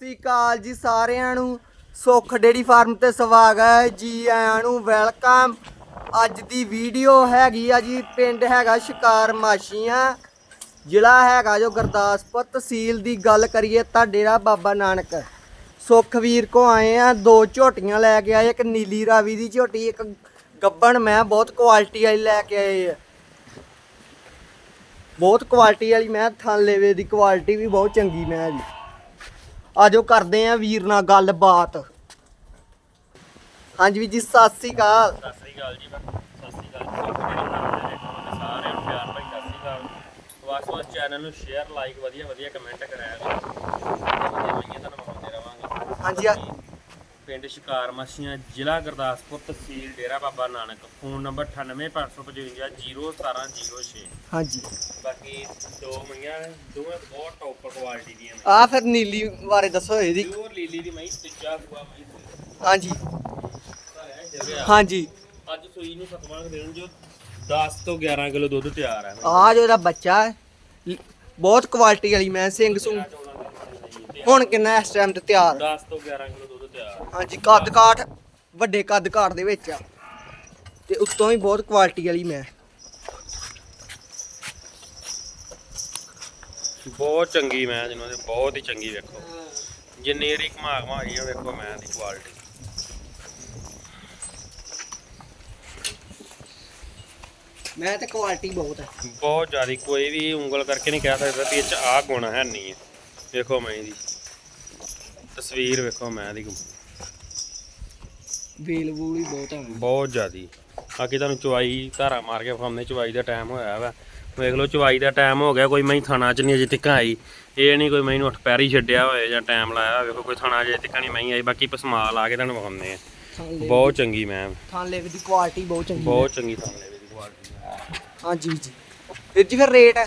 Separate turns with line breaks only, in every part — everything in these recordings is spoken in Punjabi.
ਸ੍ਰੀ ਅਕਾਲ ਜੀ ਸਾਰਿਆਂ ਨੂੰ। ਸੁੱਖ ਡੇਰੀ ਫਾਰਮ ਤੇ ਸਵਾਗਤ ਜੀ ਆਇਆਂ ਨੂੰ। ਵੈਲਕਮ। ਅੱਜ ਦੀ ਵੀਡੀਓ ਹੈਗੀ ਆ ਜੀ, ਪਿੰਡ ਹੈਗਾ ਸ਼ਿਕਾਰ ਮਾਸ਼ੀਆਂ ਜ਼ਿਲ੍ਹਾ ਹੈਗਾ ਜੋ ਗੁਰਦਾਸਪੁਰ ਤਹਿਸੀਲ ਦੀ ਗੱਲ ਕਰੀਏ ਤਾਂ ਡੇਰਾ ਬਾਬਾ ਨਾਨਕ। ਸੁਖਵੀਰ ਕੋ ਆਏ ਆ, ਦੋ ਝੋਟੀਆਂ ਲੈ ਕੇ ਆਏ, ਇੱਕ ਨੀਲੀ ਰਾਵੀ ਦੀ ਝੋਟੀ, ਇੱਕ ਗੱਬਣ ਮੈਂ ਬਹੁਤ ਕੁਆਲਿਟੀ ਵਾਲੀ ਲੈ ਕੇ ਆਏ ਆ। ਬਹੁਤ ਕੁਆਲਿਟੀ ਵਾਲੀ ਮੈਂ ਥਣ ਲੇਵੇ ਦੀ ਕੁਆਲਿਟੀ ਵੀ ਬਹੁਤ ਚੰਗੀ ਮੈਂ ਜੀ। ਆਜੋ ਕਰਦੇ ਆ ਵੀਰ ਨਾਲ ਗੱਲਬਾਤ। ਹਾਂਜੀ ਵੀਰ ਜੀ ਸਤਿ ਸ੍ਰੀ ਅਕਾਲ।
ਸਤਿ ਸ੍ਰੀ ਅਕਾਲ ਜੀ ਸਤਿ ਸ੍ਰੀ ਅਕਾਲ ਜੀ। ਸਾਰਿਆਂ ਨੂੰ ਪਿਆਰ ਭਰੀ ਸਤਿ ਸ੍ਰੀ ਅਕਾਲ। ਵਾਸਵਾ ਚੈਨਲ ਨੂੰ ਸ਼ੇਅਰ ਲਾਈਕ ਵਧੀਆ ਵਧੀਆ ਕਮੈਂਟ ਕਰਾਇਆ ਤੁਹਾਨੂੰ ਰਵਾਂਗੇ।
ਹਾਂਜੀ
ਪਿੰਡ ਸ਼ਿਕਾਰ ਮੱਛੀਆਂ ਜ਼ਿਲ੍ਹਾ ਗੁਰਦਾਸਪੁਰ ਤਹਿਸੀਲ ਡੇਰਾ ਬਾਬਾ ਨਾਨਕ। ਫੋਨ ਨੰਬਰ 9855501706
ਹਾਂਜੀ।
ਬਾਕੀ ਦੋ ਮਈਆਂ ਨੇ, ਦੋਵੇਂ ਬਹੁਤ ਟੌਪ ਕੁਆਲਿਟੀ ਦੀਆਂ ਨੇ।
ਆ ਫਿਰ ਨੀਲੀ ਬਾਰੇ ਦੱਸੋ ਇਹਦੀ।
ਪਿਓਰ ਲੀਲੀ ਦੀ ਮਈ ਤੀਜਾ ਹੁਆ ਮਈ।
ਹਾਂਜੀ। ਹਾਂਜੀ।
ਅੱਜ ਸੂਈ ਨੂੰ ਸਤਵਾਂ ਦੇਣ ਜੋ 10 ਤੋਂ 11 ਕਿਲੋ ਦੁੱਧ ਤਿਆਰ ਹੈ
ਆ ਜੋ ਇਹਦਾ ਬੱਚਾ ਹੈ। ਲ- ਬਹੁਤ ਕੁਆਲਿਟੀ ਵਾਲੀ ਮੈਂ ਸਿੰਘ ਸੁੰਗ ਹੁਣ ਕਿੰਨਾ ਇਸ ਟਾਈਮ ਤੇ ਤਿਆਰ?
10 ਤੋਂ 11 ਕਿਲੋ ਦੁੱਧ ਤਿਆਰ
ਹਾਂਜੀ ਕੱਦ ਕਾਠ ਵੱਡੇ ਕੱਦ ਕਾਠ ਦੇ ਵਿੱਚ ਆ। ਤੇ ਉੱਤੋਂ ਵੀ ਬਹੁਤ ਕੁਆਲਿਟੀ ਵਾਲੀ ਮੈਂ।
ਬਹੁਤ ਚੰਗੀ ਮੈਂ ਜਿਹਨਾਂ ਦੇ ਬਹੁਤ ਹੀ ਚੰਗੀ ਵੇਖੋ। ਜਿੰਨੀ ਰੀ ਘਮਾ ਘਮਾ ਹੋਈ ਆ ਵੇਖੋ ਮੈਂ ਦੀ ਕੁਆਲਿਟੀ
ਮੈਂ ਤੇ ਕੁਆਲਿਟੀ ਬਹੁਤ ਹੈ
ਬਹੁਤ ਜ਼ਿਆਦਾ ਕੋਈ ਵੀ ਉਂਗਲ ਕਰਕੇ ਨਹੀਂ ਕਹਿ ਸਕਦਾ ਵੀ ਇਹ ਚ ਆਹ ਗੁਣ ਹੈ ਨਹੀਂ ਹੈ। ਵੇਖੋ ਮੈਂ ਦੀ। ਤਸਵੀਰ ਵੇਖੋ ਮੈਂ ਦੀ।
ਵੇਲ ਵੂਲ ਬਹੁਤ ਹੈ
ਬਹੁਤ ਜ਼ਿਆਦੀ। ਬਾਕੀ ਤੁਹਾਨੂੰ ਚਵਾਈ ਧਾਰਾ ਮਾਰ ਕੇ ਫਾਮਨੇ ਚਵਾਈ ਦਾ ਟਾਈਮ ਹੋਇਆ ਵਾ। ਵੇਖ ਲਓ ਚਵਾਈ ਦਾ ਟਾਈਮ ਹੋ ਗਿਆ ਕੋਈ ਮੈਂ ਥਾਣਾ ਚ ਨਹੀਂ ਅਜੇ ਤੱਕ ਆਈ। ਇਹ ਨਹੀਂ ਕੋਈ ਮੈਨੂੰ ਉੱਠ ਪੈਰੀ ਛੱਡਿਆ ਹੋਏ ਜਾਂ ਟਾਈਮ ਲਾਇਆ ਵੇਖੋ ਕੋਈ ਥਾਣਾ ਅਜੇ ਤੱਕ ਨਹੀਂ ਮੈਂ ਆਈ ਬਾਕੀ ਪਸਮਾਲ ਆ ਕੇ ਤੁਹਾਨੂੰ ਵਿਖਾਉਂਦੇ ਆ ਬਹੁਤ ਚੰਗੀ ਮੈਂ
ਥਾਂ ਲੇਵ ਦੀ ਕੁਆਲਿਟੀ ਬਹੁਤ ਚੰਗੀ ਹੈ।
ਬਹੁਤ ਚੰਗੀ ਥਾਣੇ ਦੀ ਕੁਆਲਿਟੀ
ਹਾਂਜੀ ਜੀ ਵੀਰ ਜੀ ਫਿਰ ਰੇਟ ਹੈ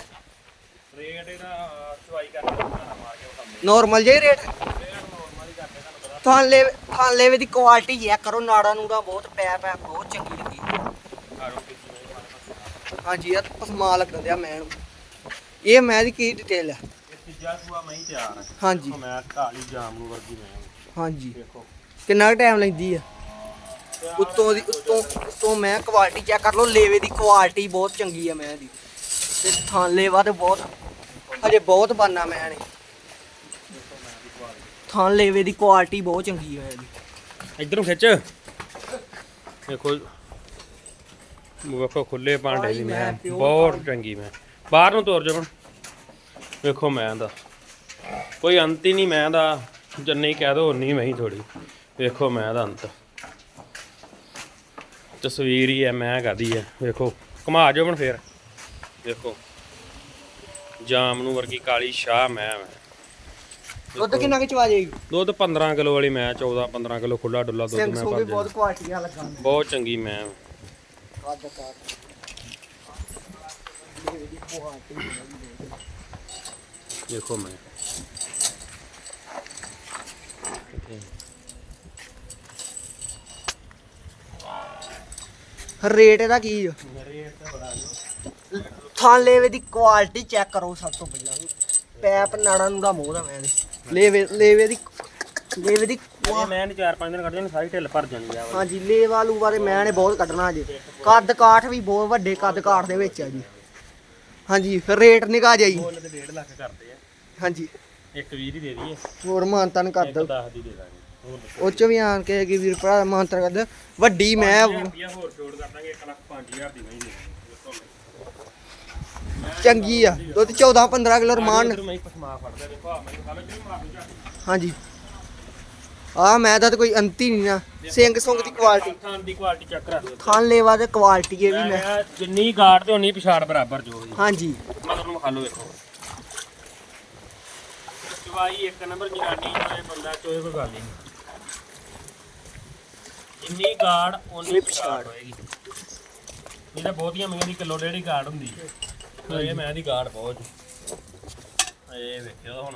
ਰੇਟ ਇਹਦਾ ਚਵਾਈ ਕਰਕੇ ਮਾਰ ਕੇ ਵਿਖਾਉਂਦੇ
ਨਾਰਮਲ ਜਿਹਾ ਰੇਟ
ਰੇਟ ਨੋਰਮਲ ਹੀ ਕਰਦੇ ਤੁਹਾਨੂੰ ਪਤਾ
ਥਾਂ ਲੇਵ ਥਾਂ ਲੇਵ ਦੀ ਕੁਆਲਿਟੀ ਹੈ ਕਰੋ ਨਾੜਾ ਨੂੜਾ ਬਹੁਤ ਪੈ ਪੈ ਬਹੁਤ ਚੰਗੀ ਲੱਗੀ। ਹਾਂਜੀ ਇਹ ਪਸਮਾ ਲੱਗਦਾ ਦਿਆ ਮੈਂ। ਨੂੰ ਇਹ ਮੈਂ ਦੀ ਕੀ ਡਿਟੇਲ ਹੈ
ਇਹ ਤੀਜਾ ਸੂਆ ਮੈਂ ਹੀ ਤਿਆਰ ਹੈ
ਹਾਂਜੀ।
ਮੈਂ ਕਾਲੀ ਜਾਮ ਨੂੰ ਵਰਗੀ ਮੈਂ
ਹਾਂਜੀ।
ਦੇਖੋ।
ਕਿੰਨਾ ਟਾਈਮ ਲੈਂਦੀ ਆ? ਉੱਤੋਂ ਦੀ ਉੱਤੋਂ ਉੱਤੋਂ ਮੈਂ ਕੁਆਲਿਟੀ ਚੈੱਕ ਕਰ ਲਓ ਲੇਵੇ ਦੀ ਕੁਆਲਿਟੀ ਬਹੁਤ ਚੰਗੀ ਆ ਮੈਂ ਦੀ। ਤੇ ਥਾਂ ਲੇਵਾ ਤੇ ਬਹੁਤ ਹਜੇ ਬਹੁਤ ਬਾਨਾ ਮੈਂ ਨੇ। ਥਾਂ ਲੇਵੇ ਦੀ ਕੁਆਲਿਟੀ ਬਹੁਤ ਚੰਗੀ ਆ ਇਹਦੀ
ਇਧਰੋਂ ਖਿੱਚ। ਦੇਖੋ ਵੇਖੋ ਖੁੱਲੇ ਭਾਂਡੇ ਦੀ ਮੈਂ। ਬਹੁਤ ਚੰਗੀ ਮੈਂ। ਬਾਹਰ ਨੂੰ ਤੋਰ ਜਾਵਾਂ ਵੇਖੋ ਮੈਂ ਦਾ। ਕੋਈ ਅੰਤ ਹੀ ਨਹੀਂ ਮੈਂ ਦਾ। ਜੰਨੇ ਕਹਿ ਦੋ ਉਨੀ ਮੈਂ ਹੀ ਥੋੜੀ ਵੇਖੋ ਮੈਂ ਦਾ ਅੰਤ। ਤਸਵੀਰ ਹੀ ਹੈ ਮੈਂ ਕਹਦੀ ਹੈ ਵੇਖੋ ਘੁਮਾ ਜਾਵਣ ਫੇਰ। ਵੇਖੋ। ਜਾਮ ਨੂੰ ਵਰਗੀ ਕਾਲੀ ਸ਼ਾਹ ਮੈਂ ਮੈਂ
ਦੁੱਧ ਕਿੰਨਾ ਕਿ ਚਵਾ ਜਾਏਗੀ
ਦੁੱਧ 15 ਕਿਲੋ ਵਾਲੀ ਮੈਂ 14 15 ਕਿਲੋ ਖੁੱਲਾ ਡੁੱਲਾ ਦੁੱਧ ਮੈਂ ਦਿੰਦਾ
ਬਹੁਤ ਕੁਆਲਿਟੀ ਆ ਲੱਗਾ
ਬਹੁਤ ਚੰਗੀ ਮੈਂ ਦੇਖੋ ਮੈਂ।
ਰੇਟ ਇਹਦਾ ਕੀ ਆ? ਥਾਂ ਲੇਵੇ ਦੀ ਕੁਆਲਿਟੀ ਚੈੱਕ ਕਰੋ ਸਭ ਤੋਂ ਪਹਿਲਾਂ। ਪੈਪ ਨਾੜਾ ਨੂੰ ਦਾ ਮੋਹ ਦਾ ਮੈਂ ਲੇਵੇ ਲੇਵੇ ਦੀ ਲੇਵੇ ਦੀ ਕੁਆ-
ਮੈਂ ਨਹੀਂ 4-5 ਦਿਨ ਕੱਢ ਜਾਣੀ ਸਾਰੀ ਢਿੱਲ ਭਰ ਜਾਂਦੀ ਆ।
ਹਾਂਜੀ ਲੇਵਾ ਲੂਵਾ ਦੇ ਮੈਂ ਨੇ ਬਹੁਤ ਕੱਢਣਾ ਜੀ ਕੱਦ ਕਾਠ ਵੀ ਬਹੁਤ ਵੱਡੇ ਕੱਦ ਕਾਠ ਦੇ ਵਿੱਚ ਆ ਜੀ। ਹਾਂਜੀ ਫਿਰ ਰੇਟ ਨਿਕਾ ਜਾਈ।
ਮੁੱਲ ਤੇ 1.5 ਲੱਖ ਕਰਦੇ ਆ।
ਹਾਂਜੀ।
ਇੱਕ 20 ਦੀ ਦੇ ਦਈਏ।
ਹੋਰ ਮਾਨਤਨ ਕਰ
ਇੱਕ
ਦੋ।
10 ਦੀ ਦੇ ਦਾਂਗੇ। ਹੋਰ ਦੱਸੋ।
ਉਹ ਚ ਵੀ ਆਣ ਕੇ ਕਿ ਵੀਰ ਭਰਾ ਮਾਨਤਨ ਕਰ ਵੱਡੀ ਮੈਂ
5000 ਰੁਪਇਆ ਹੋਰ ਛੋੜ ਕਰ ਦਾਂਗੇ 1 ਲੱਖ 5000 ਦੀ ਨਹੀਂ ਦੇ ਦਾਂਗੇ
ਚੰਗੀ ਆ। ਦੁੱਧ 14 15 ਕਿਲੋ ਰਮਾਨ।
ਮੈਂ ਪਸਮਾ ਫੜਦਾ ਦੇਖੋ ਆ ਮੈਨੂੰ ਕੱਲ ਕਿਉਂ ਮਾਰ ਦੂਜਾ
ਹਾਂਜੀ। ਆ ਮੈਂ ਤਾਂ ਕੋਈ ਅੰਤੀ ਨਹੀਂ ਨਾ ਸਿੰਘ ਸੁੰਗ ਦੀ ਕੁਆਲਿਟੀ
ਥਾਂ ਦੀ ਕੁਆਲਿਟੀ ਚੈੱਕ ਕਰਾ ਦਿਓ।
ਥਾਂ ਲੇਵਾ ਦੇ ਕੁਆਲਿਟੀ ਇਹ ਵੀ
ਮੈਂ ਜਿੰਨੀ ਗਾੜ ਤੇ ਉਨੀ ਪਿਛਾੜ ਬਰਾਬਰ ਜੋ ਜੀ
ਹਾਂਜੀ।
ਮੈਂ ਤੁਹਾਨੂੰ ਵਿਖਾ। ਲਓ ਵੇਖੋ ਚਵਾਈ ਇੱਕ ਨੰਬਰ ਜਨਾਨੀ ਚੋਏ ਬੰਦਾ ਚੋਏ ਕੋਈ ਗੱਲ ਨਹੀਂ। ਜਿੰਨੀ ਗਾੜ ਉਨੀ ਪਿਛਾੜ ਹੋਏਗੀ। ਇਹ ਤਾਂ ਬਹੁਤੀਆਂ ਮੀਆਂ ਦੀ ਕਿਲੋ ਡੇਢ ਗਾੜ ਹੁੰਦੀ। ਹੈ ਇਹ ਮੈਂ ਦੀ ਗਾੜ ਬਹੁਤ। ਇਹ ਵੇਖਿਓ ਹੁਣ।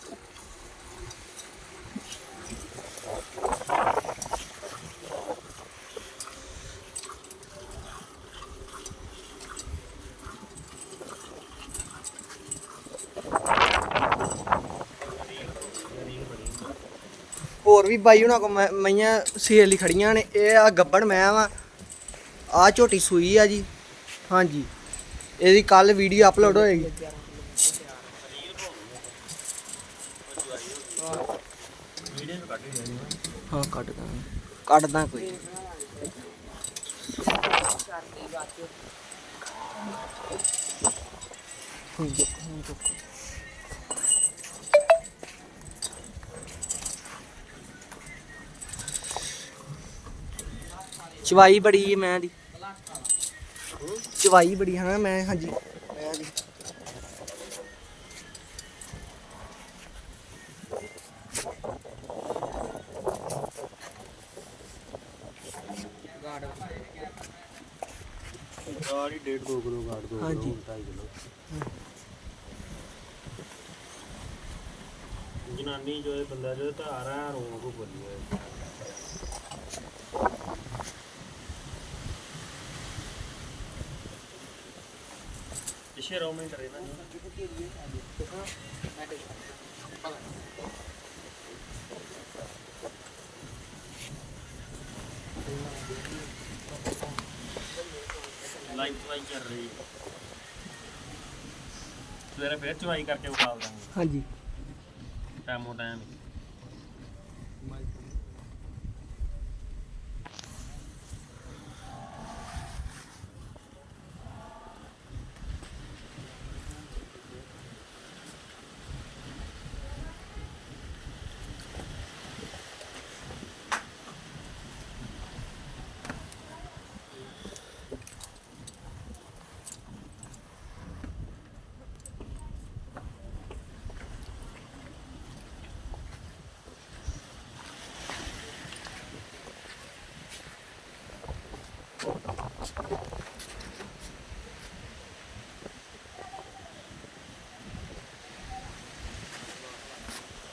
ਹੋਰ ਵੀ ਬਾਈ ਉਹਨਾਂ ਕੋ ਮਈਆਂ ਸੇਲ ਲਈ ਖੜੀਆਂ ਨੇ, ਇਹ ਆ ਗੱਬੜ ਮੈਂ ਵਾ। ਆ ਝੋਟੀ ਸੂਈ ਆ ਜੀ। ਹਾਂਜੀ। ਇਹਦੀ ਕੱਲ ਵੀਡੀਓ ਅਪਲੋਡ ਹੋਏਗੀ।
ਹਾਂ
ਕੱਢ ਦਾਂ ਕੋਈ। ਨੀ। ਹੁਣ ਦੇਖੋ, ਹੁਣ ਦੇਖੋ। ਚਵਾਈ ਬੜੀ ਹੈ ਮੈਂ ਦੀ। ਚਵਾਈ ਬੜੀ ਹੈ ਮੈਂ ਹਾਂਜੀ। ਮੈਂ ਦੀ
ਗਾੜੀ 1.5 2 ਕਿਲੋ ਗਾੜ ਦੋ
ਹਾਂਜੀ।
2.5 ਕਿਲੋ। ਜਨਾਨੀ ਜੋ ਇਹ ਬੰਦਾ ਜੋ ਧਾਰ ਆ ਰੋਣ ਕੋ ਬੋਲੀ ਹੋਏ ਰੋ ਮੈਂ ਕਰੇ ਨਾ ਲਾਈਵ ਚਵਾਈ ਕਰ ਰਹੀ ਸਵੇਰੇ ਫੇਰ ਚਵਾਈ ਕਰਕੇ ਉਠਾਲ ਦਾਂਗੇ।
ਹਾਂਜੀ।
ਟਾਈਮੋ ਟਾਈਮ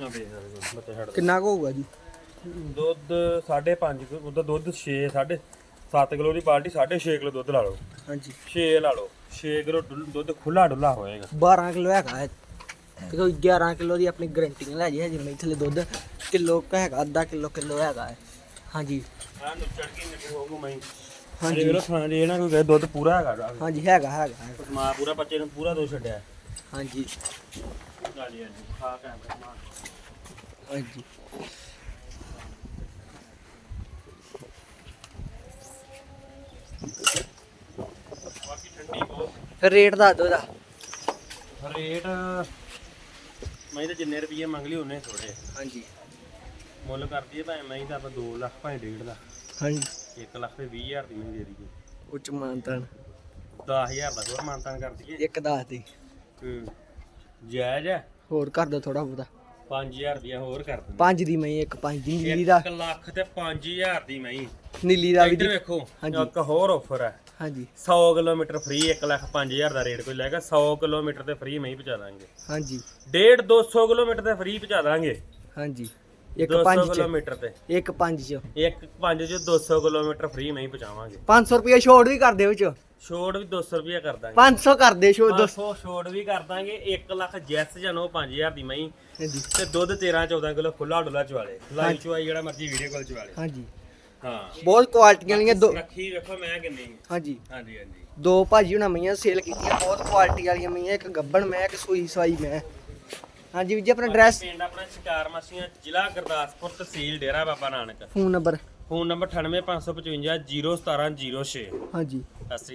ਵੇਖ ਛੱਡ
ਕਿੰਨਾ ਕੁ ਹੋਊਗਾ ਜੀ?
ਦੁੱਧ 5.5 ਉਹਦਾ ਦੁੱਧ 6 7 ਕਿਲੋ ਦੀ ਬਾਲਟੀ 6.5 ਕਿਲੋ ਦੁੱਧ ਲਾ ਲਓ।
ਹਾਂਜੀ।
6 ਲਾ ਲਓ। 6 ਕਿਲੋ ਦੁੱਧ ਖੁੱਲਾ ਡੁੱਲਾ ਹੋਏਗਾ।
12 ਕਿਲੋ ਹੈਗਾ ਹੈ ਕੋਈ 11 ਕਿਲੋ ਦੀ ਆਪਣੀ ਗਾਰੰਟੀ ਲੈ ਜੇ ਹਜੇ ਨਹੀਂ ਥੱਲੇ ਦੁੱਧ ਕਿਲੋ ਕੁ ਹੈਗਾ ਅੱਧਾ ਕਿਲੋ ਕਿਲੋ ਹੈਗਾ ਹੈ ਹਾਂਜੀ।
ਆ ਨੁੱਚੜ ਕੇ ਨਿਕੂ ਹੋਊਗਾ ਮੈਂ।
ਹਾਂਜੀ।
ਵੇਲੋ ਥਾਂ ਜੇ ਇਹਨਾਂ ਕੋਈ ਦੁੱਧ ਪੂਰਾ ਹੈਗਾ।
ਹਾਂਜੀ ਹੈਗਾ ਹੈਗਾ ਹੈ।
ਮਾਂ ਪੂਰਾ ਬੱਚੇ ਨੂੰ ਪੂਰਾ ਦੋ ਛੱਡਿਆ।
ਹਾਂਜੀ।
ਹਾਂਜੀ
ਫਿਰ ਰੇਟ ਦੱਸ ਦਿਓ ਇਹਦਾ।
ਰੇਟ ਮੈਂ ਤਾਂ ਜਿੰਨੇ ਰੁਪਏ ਮੰਗ ਲਈ ਉਹਨੇ ਥੋੜੇ
ਹਾਂਜੀ।
ਮੁੱਲ ਕਰਦੀ ਹੈ ਭਾਵੇਂ ਮੈਂ ਤਾਂ ਆਪਾਂ 2 ਲੱਖ ਭਾਵੇਂ 1.5 ਲੱਖ।
ਹਾਂਜੀ।
1 ਲੱਖ ਤੇ 20 ਹਜ਼ਾਰ ਦੀ ਮੈਂ ਦੇ ਦਈਏ।
ਉੱਚ ਮਾਨਤਨ।
10000 ਦਾ ਹੋਰ ਮਾਨਤਾਨ ਕਰ ਦਈਏ।
ਇੱਕ ਦੱਸ ਦੀ।
ਹੂੰ। ਜਾਇਜ਼ ਹੈ।
ਹੋਰ ਕਰ ਦਿਓ ਥੋੜਾ ਬਹੁਤਾ।
5000 ਦੀਆਂ ਹੋਰ ਕਰ ਦਿੰਦੇ।
ਪੰਜ ਦੀ ਮੈਂ ਇੱਕ ਪੰਜ ਦੀ ਨੀਲੀ ਦਾ।
1 ਲੱਖ ਤੇ 5000 ਦੀ ਮੈਂ।
ਨੀਲੀ ਦਾ ਵੀ
ਇੱਧਰ
ਦੀ-
ਵੇਖੋ
ਹਾਂਜੀ।
ਇੱਕ ਹੋਰ ਆਫਰ ਹੈ।
ਹਾਂਜੀ।
100 ਕਿਲੋਮੀਟਰ ਫ੍ਰੀ 1 ਲੱਖ 5000 ਦਾ ਰੇਟ ਕੋਈ ਲੈਗਾ 100 ਕਿਲੋਮੀਟਰ ਤੇ ਫ੍ਰੀ ਮੈਂ ਹੀ ਪਹੁੰਚਾ ਦਾਂਗੇ।
ਹਾਂਜੀ।
1.5 200 ਕਿਲੋਮੀਟਰ ਤੇ ਫ੍ਰੀ ਪਹੁੰਚਾ ਦਾਂਗੇ।
ਹਾਂਜੀ। ਇੱਕ
200
ਪੰਜ ਚ।
ਕਿਲੋਮੀਟਰ ਤੇ।
ਇੱਕ ਪੰਜ ਚ।
ਇੱਕ ਪੰਜ ਚ 200 ਕਿਲੋਮੀਟਰ ਫ੍ਰੀ ਮੈਂ ਹੀ ਪਹੁੰਚਾਵਾਂਗੇ।
500 ਰੁਪਏ ਛੋੜ ਵੀ ਕਰ ਦਿਓ ਵਿੱਚ।
ਛੋੜ ਵੀ 200 ਰੁਪਏ ਕਰ ਦਾਂਗੇ।
500 ਕਰ ਦੇ ਛੋੜ ਦੋ
200 ਛੋੜ ਵੀ ਕਰ ਦਾਂਗੇ। 1 ਲੱਖ ਜੈਸ ਜਨੋ 5000 ਦੀ ਮੈਂ ਹੀ
ਹਾਂਜੀ।
ਤੇ ਦੁੱਧ 13 14 ਕਿਲੋ ਖੁੱਲਾ ਡੁੱਲਾ ਚਵਾਲੇ ਲਾਈਵ ਚਵਾਈ ਜਿਹੜਾ ਮਰਜ਼ੀ ਵੀਡੀਓ ਕਾਲ ਚਵਾਲੇ
ਹਾਂਜੀ।
ਹਾਂ।
ਬਹੁਤ ਕੁਆਲਿਟੀਆਂ ਵਾਲੀਆਂ ਦੋ
ਰੱਖੀ ਵੇਖੋ ਮੈਂ ਕਿੰਨੀ।
ਹਾਂਜੀ।
ਹਾਂਜੀ ਹਾਂਜੀ।
ਦੋ ਭਾਜੀ ਹੁਣਾਂ ਮਈਆਂ ਸੇਲ ਕੀਤੀਆਂ ਬਹੁਤ ਕੁਆਲਿਟੀ ਵਾਲੀਆਂ ਮਈਆਂ ਇੱਕ ਗੱਬਣ ਮੈਂ ਇੱਕ ਸੂਈ ਸਵਾਈ ਮੈਂ। ਹਾਂਜੀ ਵੀਰ ਜੀ ਆਪਣਾ ਐਡਰੈਸ
ਪਿੰਡ ਆਪਣਾ ਸ਼ਿਕਾਰ ਮਾਸੀਆਂ ਜ਼ਿਲ੍ਹਾ ਗੁਰਦਾਸਪੁਰ ਤਹਿਸੀਲ Dera Baba Nanak.
Phone number?
Phone number 98555 01706
ਹਾਂਜੀ।
ਸਤਿ ਸ੍ਰੀ